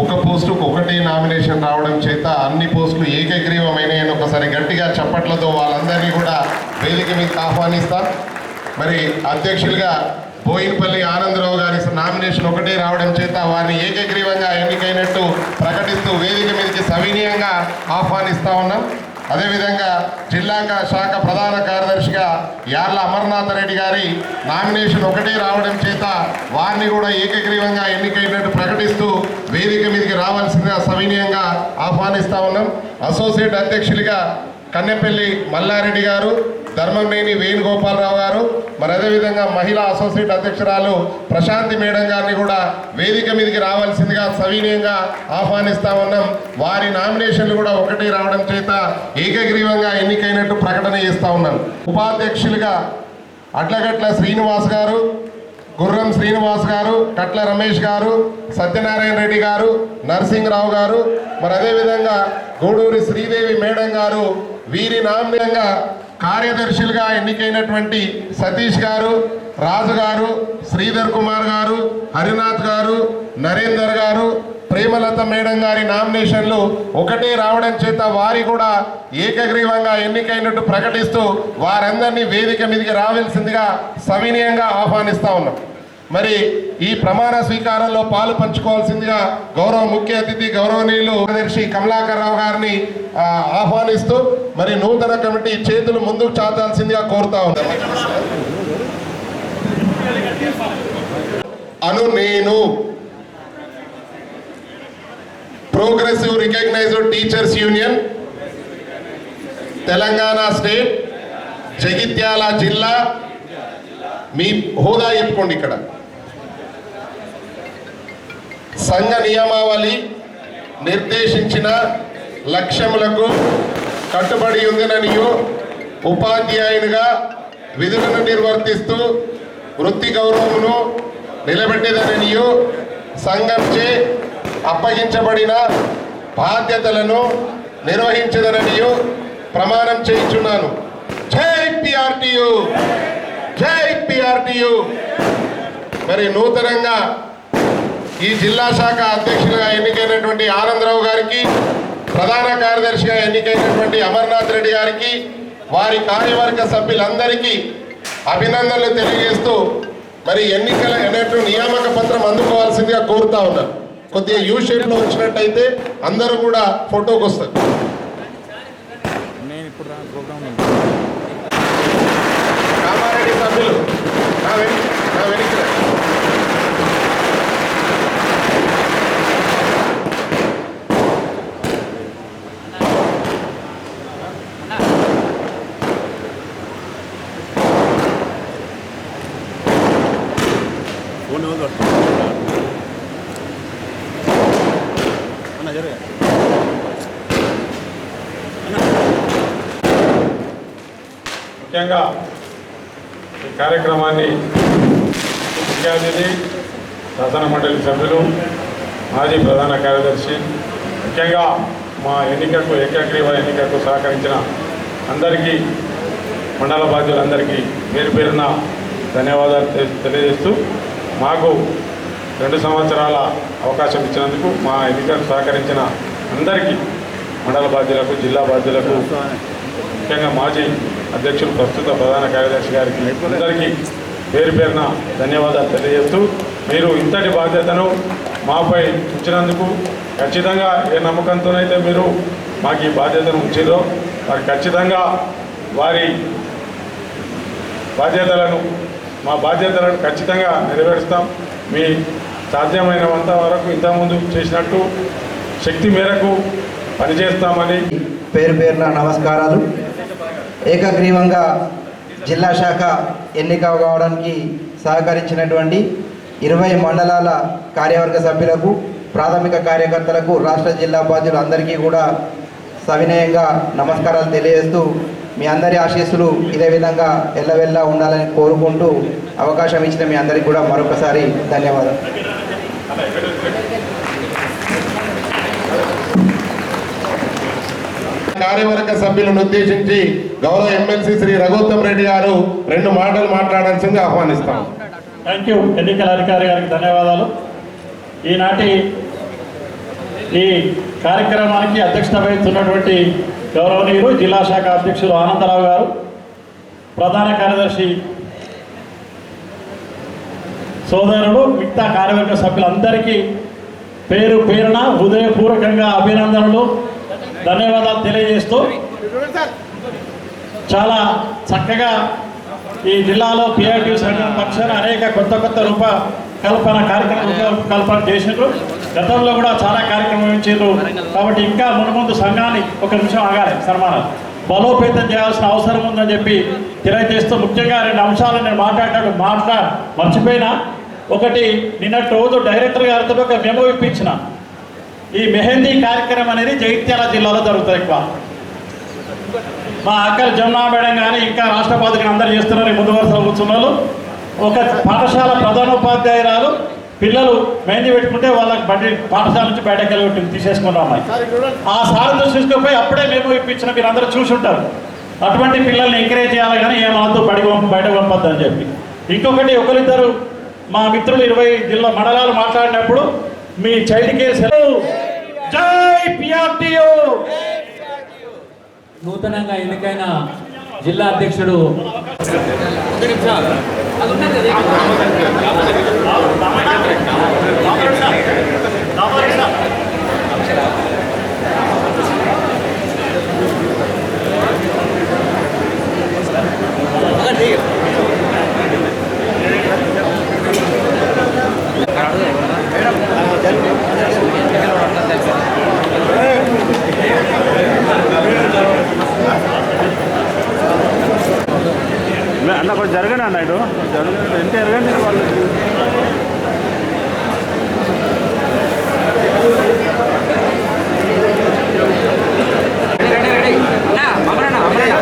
ఒక్క పోస్టుకు ఒకటే నామినేషన్ రావడం చేత అన్ని పోస్టులు ఏకగ్రీవమైనాయని ఒకసారి గట్టిగా చప్పట్లతో వాళ్ళందరినీ కూడా వేదిక మీద ఆహ్వానిస్తాం. మరి అధ్యక్షులుగా బోయినపల్లి ఆనందరావు గారి నామినేషన్ ఒకటే రావడం చేత వారిని ఏకగ్రీవంగా ఎన్నికైనట్టు ప్రకటిస్తూ వేదిక మీదకి సవినీయంగా ఆహ్వానిస్తా ఉన్నాం. అదేవిధంగా జిల్లా శాఖ ప్రధాన కార్యదర్శిగా యార్ల అమర్నాథ్ రెడ్డి గారి నామినేషన్ ఒకటే రావడం చేత వారిని కూడా ఏకగ్రీవంగా ఎన్నికైనట్టు ప్రకటిస్తూ వేదిక మీదకి రావాల్సిందిగా సవినీయంగా ఆహ్వానిస్తా ఉన్నాం. అసోసియేట్ అధ్యక్షులుగా కన్నెపల్లి మల్లారెడ్డి గారు ధర్మంనేని వేణుగోపాలరావు గారు మరి అదేవిధంగా మహిళా అసోసియేట్ అధ్యక్షురాలు ప్రశాంతి మేడం గారిని కూడా వేదిక మీదకి రావాల్సిందిగా సవినీయంగా ఆహ్వానిస్తా ఉన్నాం. వారి నామినేషన్లు కూడా ఒకటి రావడం చేత ఏకగ్రీవంగా ఎన్నికైనట్టు ప్రకటన చేస్తూ ఉన్నాం. ఉపాధ్యక్షులుగా అడ్లగట్ల శ్రీనివాస్ గారు గుర్రం శ్రీనివాస్ గారు కట్ల రమేష్ గారు సత్యనారాయణ రెడ్డి గారు నరసింహరావు గారు మరి అదేవిధంగా గూడూరి శ్రీదేవి మేడం గారు వీరి నామ్యంగా కార్యదర్శులుగా ఎన్నికైనటువంటి సతీష్ గారు రాజు గారు శ్రీధర్ కుమార్ గారు హరినాథ్ గారు నరేందర్ గారు ప్రేమలత మేడం గారి నామినేషన్లు ఒకటే రావడం చేత వారి కూడా ఏకగ్రీవంగా ఎన్నికైనట్టు ప్రకటిస్తూ వారందరినీ వేదిక మీదకి రావాల్సిందిగా సవినీయంగా ఆహ్వానిస్తా ఉన్నాం. మరి ఈ ప్రమాణ స్వీకారంలో పాలు పంచుకోవాల్సిందిగా గౌరవ ముఖ్య అతిథి గౌరవనీయులు కార్యదర్శి కమలాకర్ రావు గారిని ఆహ్వానిస్తూ మరి నూతన కమిటీ చేతులు ముందుకు చాచాల్సిందిగా కోరుతా ఉంది అను నేను progressive recognised teachers union Telangana state Jagtial జిల్లా మీ హోదా చెప్పుకోండి ఇక్కడ. సంఘ నియమావళి నిర్దేశించిన లక్ష్యములకు కట్టుబడి ఉందిననియు ఉపాధ్యాయునిగా విధులను నిర్వర్తిస్తూ వృత్తి గౌరవమును నిలబెట్టేదననియు సంఘంచే అప్పగించబడిన బాధ్యతలను నిర్వహించదననియు ప్రమాణం చేయించున్నాను. జై పిఆర్టీయు! జై పిఆర్టీయు! మరి నూతనంగా ఈ జిల్లా శాఖ అధ్యక్షులుగా ఎన్నికైనటువంటి ఆనందరావు గారికి ప్రధాన కార్యదర్శిగా ఎన్నికైనటువంటి అమర్నాథ్ రెడ్డి గారికి వారి కార్యవర్గ సభ్యులందరికీ అభినందనలు తెలియజేస్తూ మరి ఎన్నికల అనేటు నియామక పత్రం అందుకోవాల్సిందిగా కోరుతా ఉన్నాను. కొద్దిగా యూ షేప్లో వచ్చినట్టయితే అందరూ కూడా ఫోటోకి వస్తారు. కామారెడ్డి సభ్యులు నా వెనక నా వెనక్కి అన్న జరగా ముఖ్యంగా ఈ కార్యక్రమాన్ని ముఖ్య అతిథి శాసన మండలి సభ్యులు మాజీ ప్రధాన కార్యదర్శి ముఖ్యంగా మా ఎన్నికకు ఏకగ్రీవ ఎన్నికకు సహకరించిన అందరికీ మండల బాధ్యులందరికీ పేరు పేరున ధన్యవాదాలు తెలియజేస్తూ మాకు రెండు సంవత్సరాల అవకాశం ఇచ్చినందుకు మా ఎన్నికకు సహకరించిన అందరికీ మండల బాధ్యులకు జిల్లా బాధ్యులకు ముఖ్యంగా మాజీ అధ్యక్షులు ప్రస్తుత ప్రధాన కార్యదర్శి గారికి అందరికీ పేరు పేరున ధన్యవాదాలు తెలియజేస్తూ మీరు ఇంతటి బాధ్యతను మాపై ఉంచినందుకు ఖచ్చితంగా ఏ నమ్మకంతోనైతే మీరు మాకు ఈ బాధ్యతను ఉంచిరో వారు ఖచ్చితంగా వారి బాధ్యతలను మా బాధ్యతలను ఖచ్చితంగా నెరవేరుస్తాం. మీ సాధ్యమైనంత వరకు ఇంతకుముందు చేసినట్టు శక్తి మేరకు పనిచేస్తామని పేరు పేరున నమస్కారాలు. ఏకగ్రీవంగా జిల్లా శాఖ ఎన్నిక కావడానికి సహకరించినటువంటి ఇరవై మండలాల కార్యవర్గ సభ్యులకు ప్రాథమిక కార్యకర్తలకు రాష్ట్ర జిల్లా బాధ్యులు అందరికీ కూడా సవినయంగా నమస్కారాలు తెలియజేస్తూ మీ అందరి ఆశీస్సులు ఇదే విధంగా ఎల్లవెల్లా ఉండాలని కోరుకుంటూ అవకాశం ఇచ్చిన మీ అందరికీ కూడా మరొకసారి ధన్యవాదాలు. కార్యవర్గ సభ్యులను ఉద్దేశించి గౌరవ ఎమ్మెల్సీ శ్రీ రఘుత్తమ్ రెడ్డి గారు రెండు మాటలు మాట్లాడాల్సింది ఆహ్వానిస్తాం. థ్యాంక్ యూ ఎన్నికల అధికారి గారికి ధన్యవాదాలు. ఈనాటి ఈ కార్యక్రమానికి అధ్యక్షత వహిస్తున్నటువంటి గౌరవనీయులు జిల్లా శాఖ అధ్యక్షులు ఆనందరావు గారు ప్రధాన కార్యదర్శి సోదరుడు మిగతా కార్యవర్గ సభ్యులందరికీ పేరు పేరున హృదయపూర్వకంగా అభినందనలు ధన్యవాదాలు తెలియజేస్తూ చాలా చక్కగా ఈ జిల్లాలో పిఆర్టీ సంఘం పక్షాన అనేక కొత్త కొత్త రూప కల్పన కార్యక్రమం రూపకల్పన చేసిండ్రు గతంలో కూడా చాలా కార్యక్రమం ఇచ్చిండ్రు కాబట్టి ఇంకా ముందు ముందు సంఘాన్ని ఒక నిమిషం ఆగాలి సన్మానాలు బలోపేతం చేయాల్సిన అవసరం ఉందని చెప్పి తెలియజేస్తూ ముఖ్యంగా రెండు అంశాలు నేను మాట్లాడినట్టు మాట్లా మర్చిపోయినా. ఒకటి నిన్నటి రోజు డైరెక్టర్ గారితో ఒక మెమో ఇప్పించిన. ఈ మెహందీ కార్యక్రమం అనేది జగిత్యాల జిల్లాలో జరుగుతుంది ఎక్కువ. మా అక్కల జమునా మేడం కానీ ఇంకా రాష్ట్రపతి కానీ అందరూ చేస్తున్నారు ముందు వరుసలో కూర్చున్న వాళ్ళు. ఒక పాఠశాల ప్రధానోపాధ్యాయురాలు పిల్లలు మెహందీ పెట్టుకుంటే వాళ్ళకి బండి పాఠశాల నుంచి బయటకు వెళ్ళి తీసేసుకున్నాం అమ్మాయి. ఆ సార్ తీసుకుపోయి అప్పుడే మేము ఇప్పించిన మీరు అందరూ చూసి ఉంటారు. అటువంటి పిల్లల్ని ఎంకరేజ్ చేయాలి కానీ ఏమాతో బడి పంప బయట పంపద్దు అని చెప్పి. ఇంకొకటి ఒకరిద్దరు మా మిత్రులు ఇరవై జిల్లా మండలాలు మాట్లాడినప్పుడు మీ చైల్డ్ కేర్ సెలవు. జై పిఆర్టీఓ నూతనంగా ఎన్నికైన జిల్లా అధ్యక్షుడు 나가리사 나가리사 అలా కొంచెం జరగండి అన్న ఇటు. జరగండి ఎంత జరగండి వాళ్ళు? అమరణ అమరణ